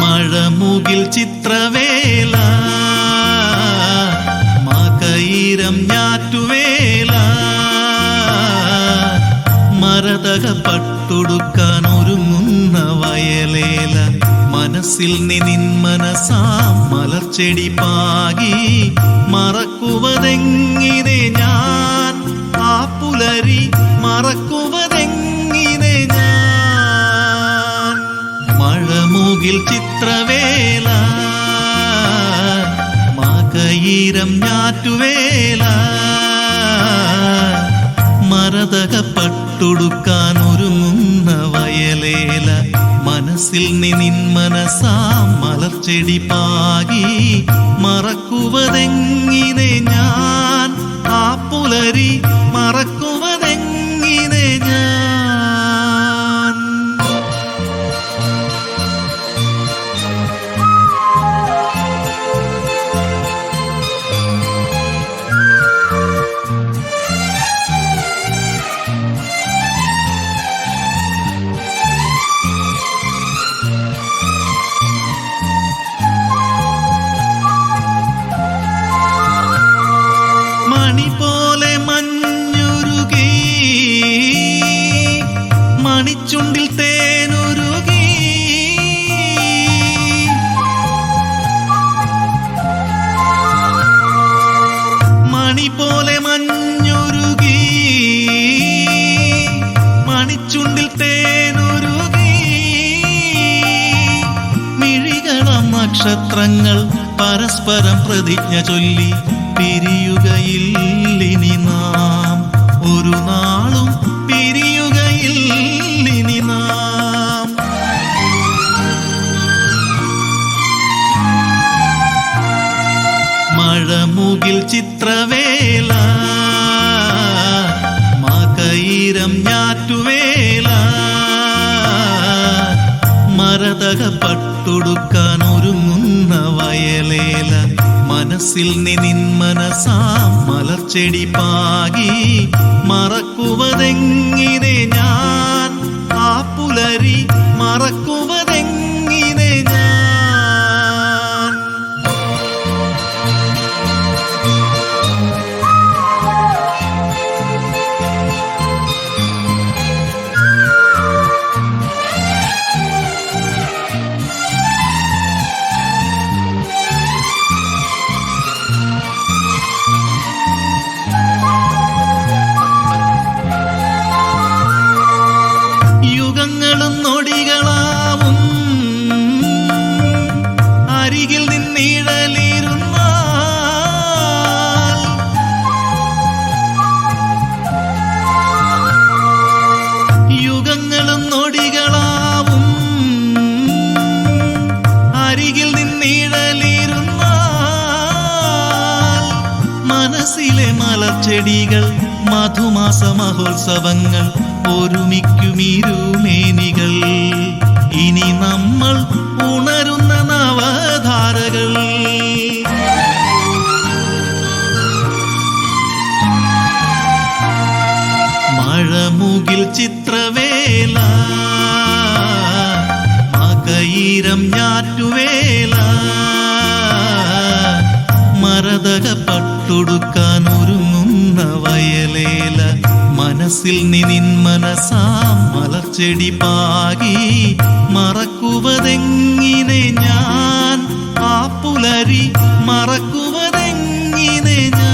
മഴമുകിൽ ചിത്രവേല മരതക പട്ടൊടുക്കാൻ ഒരുങ്ങുന്ന വയലേല. മനസ്സിൽ നിന്നിൻ മനസാം മലർച്ചെടി പാകി. മറക്കുവതെങ്ങിനെ ഞാൻ? ആ പുലരി മറക്കുവതെങ്ങിനെ ഞാൻ? മഴമൂകിൽ ചിത്രവേല. മാകയിരം ഞാറ്റുവേല. പട്ടൊടുക്കാൻ ഒരുങ്ങുന്ന വയലേല. മനസ്സിൽ നിന്നിൻ മനസാം മലർച്ചെടി പാകി. മറക്കുവതെങ്ങിനെ ഞാൻ ആ പുലരി മറക്കുവതെങ്ങിനെ മണി പോലെ മഞ്ഞുരുകി മണിച്ചുണ്ടിൽ തേനുരുകി. മണി പോലെ മഞ്ഞുരുകി മണിച്ചുണ്ടിൽ തേനുരുകി. മിഴികളം നക്ഷത്രങ്ങൾ പരസ്പരം പ്രതിജ്ഞ ചൊല്ലി പിരിയുകയില്ലിനി നാം. ഒരു നാളും പിരിയുകയില്ലിനി നാം. മഴമുകിൽ ചിത്രവേല മകയിരം ഞാറ്റുവേല മരതക പട്ടൊടുക്കാൻ ഒരുങ്ങുന്ന വയലേല. മനസ്സിൽ മനസാ മലർച്ചെടി പാകി മറക്കുവതെങ്ങിനെ ഞാൻ? ആ പുലരി മറക്കുവതെങ്ങിനെ മലർച്ചെടികൾ മധുമാസ മഹോത്സവങ്ങൾ ഒരുമിക്കുമിരുമേനികൾ ഇനി നമ്മൾ ഉണരുന്ന നവധാരകൾ. മഴമുകിൽ ചിത്രവേല മകയിരം ഞാറ്റുവേല മരതക പട്ടൊടുക്കാൻ ഒരുങ്ങുന്ന വയലേല. മനസ്സിൽ നിന്നിൻ മനസാം മലർച്ചെടി പാകി. മറക്കുവതെങ്ങിനെ ഞാൻ? ആ പുലരി മറക്കുവതെങ്ങിനെ ഞാൻ?